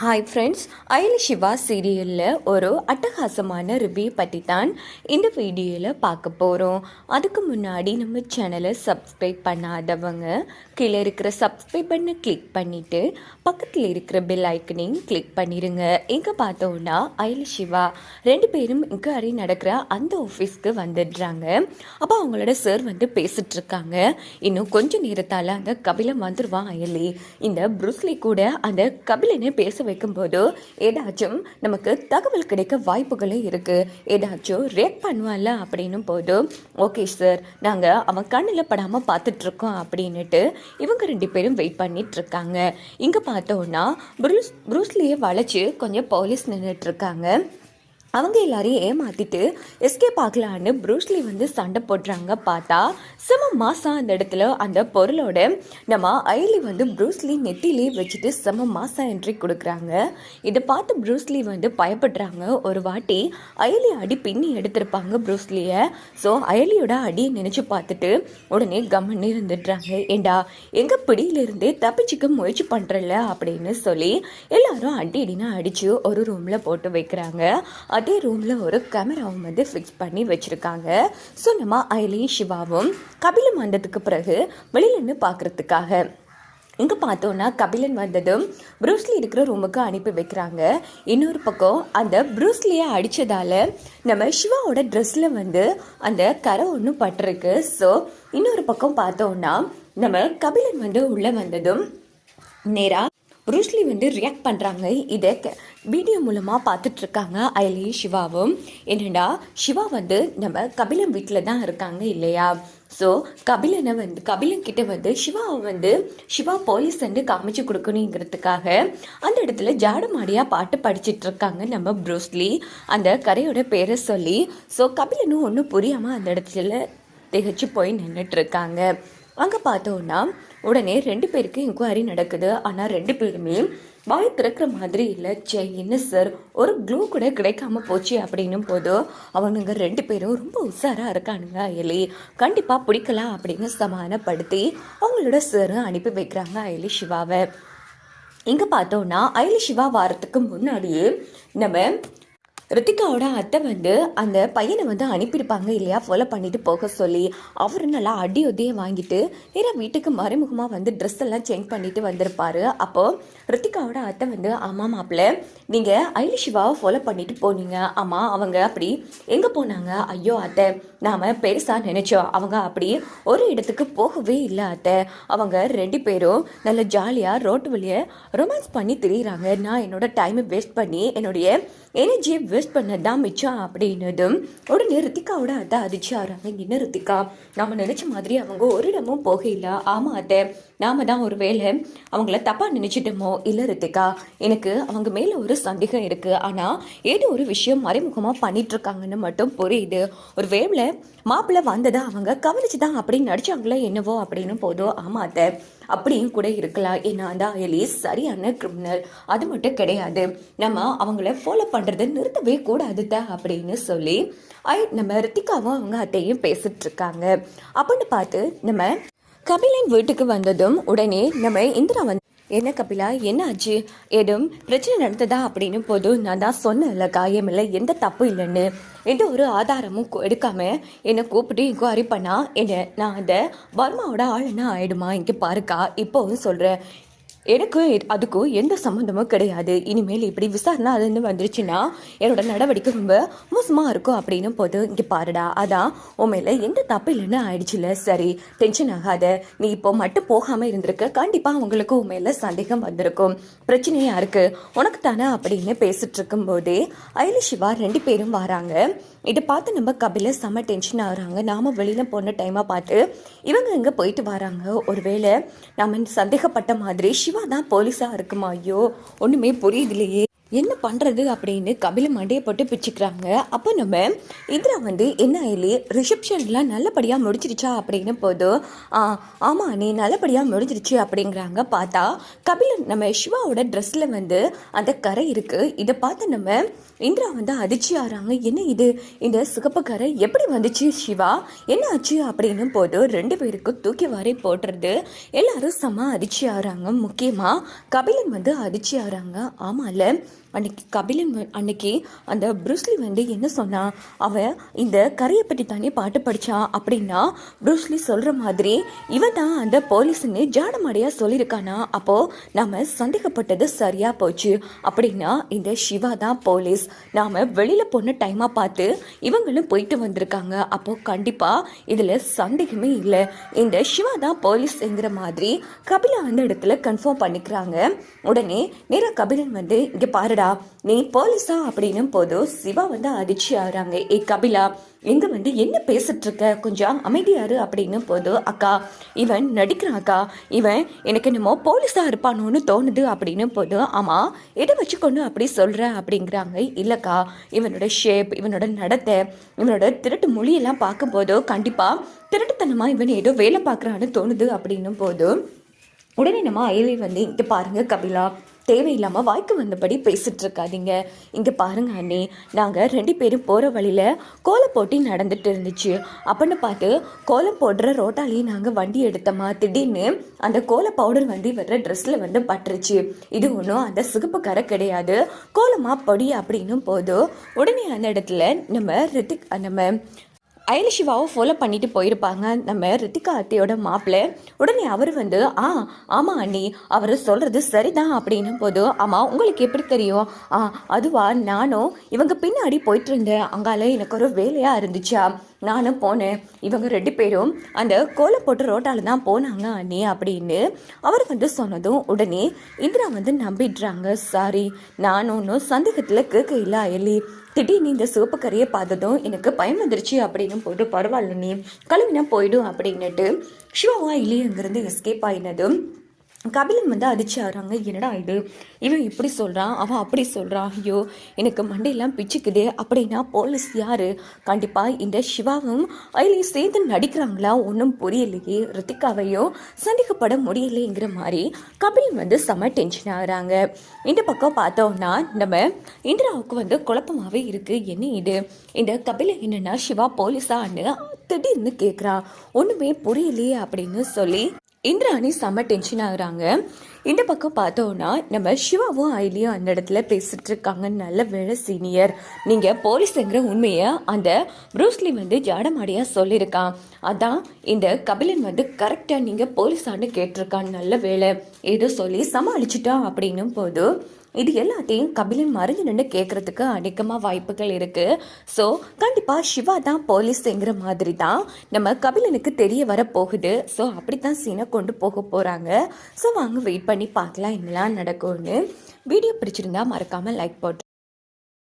Hi friends அயல் சிவா சீரியலில் ஒரு அட்டகாசமான ரிவ்யூ பற்றி தான் இந்த வீடியோவில் பார்க்க போகிறோம் அதுக்கு முன்னாடி நம்ம சேனலை சப்ஸ்கிரைப் பண்ணாதவங்க கீழே இருக்கிற சப்ஸ்கிரைப் பண்ண கிளிக் பண்ணிவிட்டு பக்கத்தில் இருக்கிற பெல் ஐக்கனையும் கிளிக் பண்ணிடுங்க இங்கே பார்த்தோன்னா அயல் சிவா ரெண்டு பேரும் இங்கே அறி நடக்கிற அந்த ஆஃபீஸ்க்கு வந்துடுறாங்க. அப்போ அவங்களோட சார் வந்து பேசிகிட்ருக்காங்க இன்னும் கொஞ்ச நேரத்தால் அந்த கபிலம் வந்துடுவான் அயலி இந்த புருஸ்லி கூட அந்த கபிலனை பேச வைக்கும்போது ஏதாச்சும் நமக்கு தகவல் கிடைக்க வாய்ப்புகளும் இருக்குது ஏதாச்சும் ரியாக்ட் பண்ணுவான்ல அப்படின்னும் போது ஓகே சார் நாங்கள் அவன் கண்ணில் படாமல் பார்த்துட்ருக்கோம் அப்படின்னுட்டு இவங்க ரெண்டு பேரும் வெயிட் பண்ணிகிட்ருக்காங்க இங்கே பார்த்தோன்னா ப்ரூஸ் ப்ரூஸ்லியை வளைச்சு கொஞ்சம் போலீஸ் நின்றுட்டு இருக்காங்க அவங்க எல்லாரையும் ஏமாத்திட்டு எஸ்கேப் ஆகலான்னு ப்ரூஸ்லி வந்து சண்டை போடுறாங்க பார்த்தா. செம மாசம் அந்த இடத்துல அந்த பொருளோட நம்ம அயலி வந்து ப்ரூஸ்லி நெத்திலே வச்சுட்டு செம மாசம் என்ட்ரி கொடுக்குறாங்க. இதை பார்த்து ப்ரூஸ்லி வந்து பயப்படுறாங்க. ஒரு வாட்டி அயலி அடி பின்னி எடுத்திருப்பாங்க ப்ரூஸ்லியை ஸோ அயலியோட அடியை நினச்சி பார்த்துட்டு உடனே கம்மன்னு இருந்துடுறாங்க. ஏண்டா எங்கள் பிடியிலிருந்தே தப்பிச்சுக்க முயற்சி பண்ணுறல அப்படின்னு சொல்லி எல்லாரும் அடி அடினா அடித்து ஒரு ரூமில் போட்டு வைக்கிறாங்க. அதே ரூமில் ஒரு கேமராவும் வந்து ஃபிக்ஸ் பண்ணி வச்சுருக்காங்க. ஸோ நம்ம அயலியும் சிவாவும் கபிலம் வந்ததுக்கு பிறகு வெளியிலேருந்து பார்க்குறதுக்காக இங்கே பார்த்தோன்னா கபிலன் வந்ததும் ப்ரூஸ்லி இருக்கிற ரூமுக்கு அனுப்பி வைக்கிறாங்க. இன்னொரு பக்கம் அந்த ப்ரூஸ்லியை அடித்ததால் நம்ம சிவாவோட ட்ரெஸ்ஸில் வந்து அந்த கரை ஒன்று பட்டிருக்கு. ஸோ இன்னொரு பக்கம் பார்த்தோன்னா நம்ம கபிலன் வந்து உள்ளே வந்ததும் நேராக ப்ரூஸ்லி வந்து ரியாக்ட் பண்ணுறாங்க இதை வீடியோ மூலமாக பார்த்துட்ருக்காங்க அயலி சிவாவும் என்னடா சிவா வந்து நம்ம கபிலன் வீட்டில் தான் இருக்காங்க இல்லையா? ஸோ கபிலனை வந்து கபிலன் கிட்ட வந்து சிவாவை வந்து சிவா போலீஸ் வந்து காமிச்சு கொடுக்கணுங்கிறதுக்காக அந்த இடத்துல ஜாடமாடியாக பாட்டு படிச்சிட்டு இருக்காங்க நம்ம ப்ரூஸ்லி அந்த கரையோட பேரை சொல்லி ஸோ கபிலனும் ஒன்றும் புரியாமல் அந்த இடத்துல திகச்சு போய் நின்றுட்டு இருக்காங்க அங்கே பார்த்தோன்னா உடனே ரெண்டு பேருக்கு என்கொயரி நடக்குது. ஆனால் ரெண்டு பேருமே வாய் திறக்கிற மாதிரி இல்லை. சே என்ன சார் ஒரு க்ளூ கூட கிடைக்காம போச்சு அப்படின்னும் போது அவனுங்க ரெண்டு பேரும் ரொம்ப உஷாராக இருக்கானுங்க அயலி. கண்டிப்பாக பிடிக்கலாம் அப்படின்னு சமாதானப்படுத்தி அவங்களோட சரும் அனுப்பி வைக்கிறாங்க அயலி சிவாவை. இங்கே பார்த்தோன்னா அயலி சிவா வாரத்துக்கு முன்னாடியே நம்ம ரித்திகாவோட அத்தை வந்து அந்த பையனை வந்து அனுப்பியிருப்பாங்க இல்லையா? ஃபாலோ பண்ணிட்டு போக சொல்லி. அவர் நல்லா அடி உதையை வாங்கிட்டு நேராக வீட்டுக்கு மறைமுகமாக வந்து ட்ரெஸ் எல்லாம் சேஞ்ச் பண்ணிட்டு வந்திருப்பாரு. அப்போது ரித்திகாவோட அத்தை வந்து ஆமாம் மாப்பிள்ள நீங்கள் ஐலி சிவாவை ஃபாலோ பண்ணிட்டு போனீங்க. ஆமாம் அவங்க அப்படி எங்கே போனாங்க? ஐயோ அத்தை நாம் பெருசாக நினச்சோம். அவங்க அப்படி ஒரு இடத்துக்கு போகவே இல்லை அத்தை. அவங்க ரெண்டு பேரும் நல்ல ஜாலியாக ரோட்டு வழியை ரொமான்ஸ் பண்ணி திரியிறாங்க. நான் என்னோட டைமை வேஸ்ட் பண்ணி என்னுடைய எனர்ஜியை இன்வெஸ்ட் பண்ணது தான் மிச்சம் அப்படின்னதும் உடனே ரித்திகாவோட அத்தை அதிர்ச்சி ஆகிறாங்க என்ன ரித்திகா? நம்ம நினச்ச மாதிரி அவங்க ஒரு இடமும் போகல. ஆமாம் அத்தை. நாம தான் ஒரு வேலை அவங்கள தப்பாக நினச்சிட்டோமோ? இல்லை ரித்திகா எனக்கு அவங்க மேலே ஒரு சந்தேகம் இருக்குது ஆனால் ஏதோ ஒரு விஷயம் மறைமுகமாக பண்ணிகிட்ருக்காங்கன்னு மட்டும் புரியுது. ஒரு வேலை மாப்பிள்ளை வந்ததை அவங்க கவனிச்சு தான் அப்படின்னு நடிச்சாங்களோ என்னவோ அப்படின்னு போதும். ஆமாம் அத்தை. அப்படியும் கூட இருக்கலாம். ஏன்னா அந்த அயலி சரியான கிரிமினல் அது மட்டும் கிடையாது. நம்ம அவங்கள ஃபாலோ பண்ணுறதை நிறுத்தவே கூடாது அப்படின்னு சொல்லி ஐ நம்ம ரித்திகாவும் அவங்க அத்தையும் பேசிட்டு இருக்காங்க. அப்படின்னு பார்த்து நம்ம கபிலன் வீட்டுக்கு வந்ததும் உடனே நம்ம இந்திரா வந்து என்ன கபிலா என்ன ஆச்சு? ஏதும் பிரச்சனை நடந்ததா அப்படின்னு போதும் நான் தான் சொன்னேன்ல காயமில்லை எந்த தப்பும் இல்லைன்னு. எந்த ஒரு ஆதாரமும் எடுக்காமல் எடுக்காம என்னை கூப்பிட்டு இன்கொயரி பண்ணா என்ன நான் அந்த வர்மாவோட ஆளுனா ஆயிடுமா? இங்கே பாருக்கா இப்போவும் சொல்கிறேன் எனக்கு அதுக்கும் எந்த சம்மந்தமும் கிடையாது. இனிமேல் இப்படி விசாரணை அதுன்னு வந்துருச்சுன்னா என்னோட நடவடிக்கை ரொம்ப மோசமாக இருக்கும் அப்படின்னு போது இங்கே பாருடா. அதான் உன் மேலே எந்த தப்பு இல்லைன்னு ஆயிடுச்சுல. சரி டென்ஷன் ஆகாத. நீ இப்போ மட்டும் போகாமல் இருந்திருக்க. கண்டிப்பாக அவங்களுக்கு உன் மேலே சந்தேகம் வந்திருக்கும். பிரச்சனையாக இருக்குது உனக்கு தானே அப்படின்னு பேசிகிட்டு இருக்கும்போதே அயலி சிவா ரெண்டு பேரும் வராங்க. இதை பார்த்து நம்ம கபில செம்ம டென்ஷன் ஆகுறாங்க. நாம வெளியில் போன டைமாக பார்த்து இவங்க இங்கே போயிட்டு வராங்க. ஒருவேளை நம்ம சந்தேகப்பட்ட மாதிரி சிவா தான் போலீஸாக இருக்குமா ஐயோ? ஒன்றுமே புரியுதுலையே என்ன பண்ணுறது அப்படின்னு கபில மண்டையை போட்டு பிச்சுக்கிறாங்க. அப்போ நம்ம இந்திரா வந்து என்ன ஆயிலே ரிசப்ஷன்லாம் நல்லபடியாக முடிஞ்சிருச்சா அப்படின்னு போதும் ஆ ஆமாம் நீ நல்லபடியாக முடிஞ்சிருச்சு அப்படிங்கிறாங்க. பார்த்தா கபிலன் நம்ம சிவாவோட ட்ரெஸ்ஸில் வந்து அந்த கரை இருக்குது இதை பார்த்து நம்ம இந்திரா வந்து அதிர்ச்சி ஆகிறாங்க என்ன இது? இந்த சிகப்பு கரை எப்படி வந்துச்சு சிவா? என்ன ஆச்சு? அப்படின்னு போது ரெண்டு பேருக்கும் தூக்கி வாரி போட்டுறது. எல்லாரும் செம அதிர்ச்சி ஆகிறாங்க முக்கியமாக கபிலன் வந்து அதிர்ச்சி ஆறாங்க. ஆமாம்ல அன்னைக்கு கபிலன் அன்னைக்கு அந்த ப்ரூஸ்லி வந்து என்ன சொன்னான் அவன் இந்த கரையை பற்றி தானே பாட்டு படித்தான் அப்படின்னா ப்ரூஸ்லி சொல்கிற மாதிரி இவன் தான் அந்த போலீஸ்னு ஜாடமாடியாக சொல்லியிருக்கானா அப்போது நம்ம சந்தேகப்பட்டது சரியாக போச்சு அப்படின்னா இந்த சிவா தான் போலீஸ். நாம் வெளியில் போன டைமாக பார்த்து இவங்களும் போயிட்டு வந்திருக்காங்க. அப்போது கண்டிப்பாக இதில் சந்தேகமே இல்லை. இந்த சிவா தான் போலீஸ்ங்கிற மாதிரி கபிலா அந்த இடத்துல கன்ஃபார்ம் பண்ணிக்கிறாங்க. உடனே நேராக கபிலன் வந்து இங்கே பாருடா நீ போலீஸா? அப்படின்னும் போதும் சிவா வந்து அதிர்ச்சி ஆகுறாங்க. ஏ கபிலா எங்க வந்து என்ன பேசிட்டு இருக்க கொஞ்சம் அமைதியாரு அப்படின்னும் போது அக்கா இவன் நடிக்கிறான் அக்கா. இவன் எனக்கு என்னமோ போலீஸா இருப்பானோன்னு தோணுது அப்படின்னும் போது ஆமா எதை வச்சுக்கொண்டு அப்படி சொல்ற? அப்படிங்கிறாங்க. இல்லக்கா இவனோட ஷேப் இவனோட நடத்தை இவனோட திருட்டு மொழியெல்லாம் பார்க்கும்போது கண்டிப்பா திருட்டுத்தனமா இவன் ஏதோ வேலை பார்க்குறான்னு தோணுது அப்படின்னும் போது உடனே நம்ம அயலி வந்து இங்கே பாருங்க கபிலா. தேவையில்லாமல் வாய்க்கு வந்தபடி பேசிகிட்டு இருக்காதீங்க இங்கே பாருங்க அண்ணே நாங்கள் ரெண்டு பேரும் போகிற வழியில் கோலம் போட்டி நடந்துட்டு இருந்துச்சு. அப்படின்னு பார்த்து கோலம் போடுற ரோட்டாலேயே நாங்கள் வண்டி எடுத்தோமா திடீர்னு அந்த கோல பவுடர் வந்து வர்ற ட்ரெஸ்ஸில் வந்து பட்டுருச்சு. இது ஒன்றும் அந்த சிகப்பு கரை கிடையாது. கோலமா பொடி அப்படின்னும் போதும் உடனே அந்த இடத்துல நம்ம ரித்திக் நம்ம அயலிஷிவாவை ஃபாலோ பண்ணிட்டு போயிருப்பாங்க. நம்ம ரித்திகா அத்தையோட மாப்பிள்ளை. உடனே அவர் வந்து ஆ ஆமாம் அண்ணி அவர் சொல்கிறது சரிதான். அப்படின்னும் போது ஆமாம் உங்களுக்கு எப்படி தெரியும்? ஆ அதுவா நானும் இவங்க பின்னாடி போயிட்டு இருந்தேன். அங்கால எனக்கு ஒரு வேலையாக இருந்துச்சா? நானும் போனேன். இவங்க ரெண்டு பேரும் அந்த கோலம் போட்டு ரோட்டால் தான் போனாங்க அண்ணி அப்படின்னு. அவர் வந்து சொன்னதும் உடனே இந்திரா வந்து நம்பிடுறாங்க. சாரி நான் ஒன்றும் சந்தேகத்தில் கேட்க இல்லை எல்லி திடீர்னு இந்த சிவப்பு கரையை பார்த்ததும் எனக்கு பயம் வந்துருச்சு அப்படின்னு போட்டு பரவாயில்ல நீ கழுவினா போயிடும் அப்படின்னுட்டு சிவாவா இல்லையங்கிறது அங்கேருந்து எஸ்கேப் ஆயினதும் கபிலன் வந்து அதிர்ச்சி ஆகிறாங்க என்னடா இது? இவன் இப்படி சொல்கிறான் அவன் அப்படி சொல்கிறான் ஐயோ எனக்கு மண்டையெல்லாம் பிச்சுக்குது. அப்படின்னா போலீஸ் யார்? கண்டிப்பாக இந்த சிவாவும் அதிலையும் சேர்ந்து நடிக்கிறாங்களா? ஒன்றும் புரியலையே. ரித்திகாவையோ சந்திக்கப்பட முடியலைங்கிற மாதிரி கபிலன் வந்து செம டென்ஷன் ஆகிறாங்க. இந்த பக்கம் பார்த்தோம்னா நம்ம இந்திராவுக்கு வந்து குழப்பமாகவே இருக்குது என்ன இது? இந்த கபிலன் என்னன்னா சிவா போலீஸான்னு திடீர்னு கேட்குறான் ஒன்றுமே புரியலையே அப்படின்னு சொல்லி இந்திராணி செம்ம டென்ஷன் ஆகுறாங்க. இந்த பக்கம் பார்த்தோன்னா நம்ம சிவாவும் ஐலியும் அந்த இடத்துல பேசிட்டு இருக்காங்க. நல்ல வேலை சீனியர் நீங்கள் போலீஸுங்கிற உண்மையை அந்த ப்ரூஸ்லி வந்து ஜாடமாடியாக சொல்லியிருக்கான். அதான் இந்த கபிலன் வந்து கரெக்டாக நீங்கள் போலீஸான்னு கேட்டிருக்கான். நல்ல வேலை ஏதோ சொல்லி சமாளிச்சிட்டான் அப்படின்னும் போது இது எல்லாத்தையும் கபிலன் மறைஞ்சு நின்று கேட்கறதுக்கு அநேகமாக வாய்ப்புகள் இருக்குது ஸோ கண்டிப்பாக சிவா தான் போலீஸுங்கிற மாதிரி தான் நம்ம கபிலனுக்கு தெரிய வர போகுது. ஸோ அப்படி தான் சீனை கொண்டு போக போகிறாங்க ஸோ வாங்க வெயிட் பண்ணி பார்க்கலாம் என்னெல்லாம் நடக்கும்னு. வீடியோ பிடிச்சிருந்தா மறக்காமல் லைக் போட்டு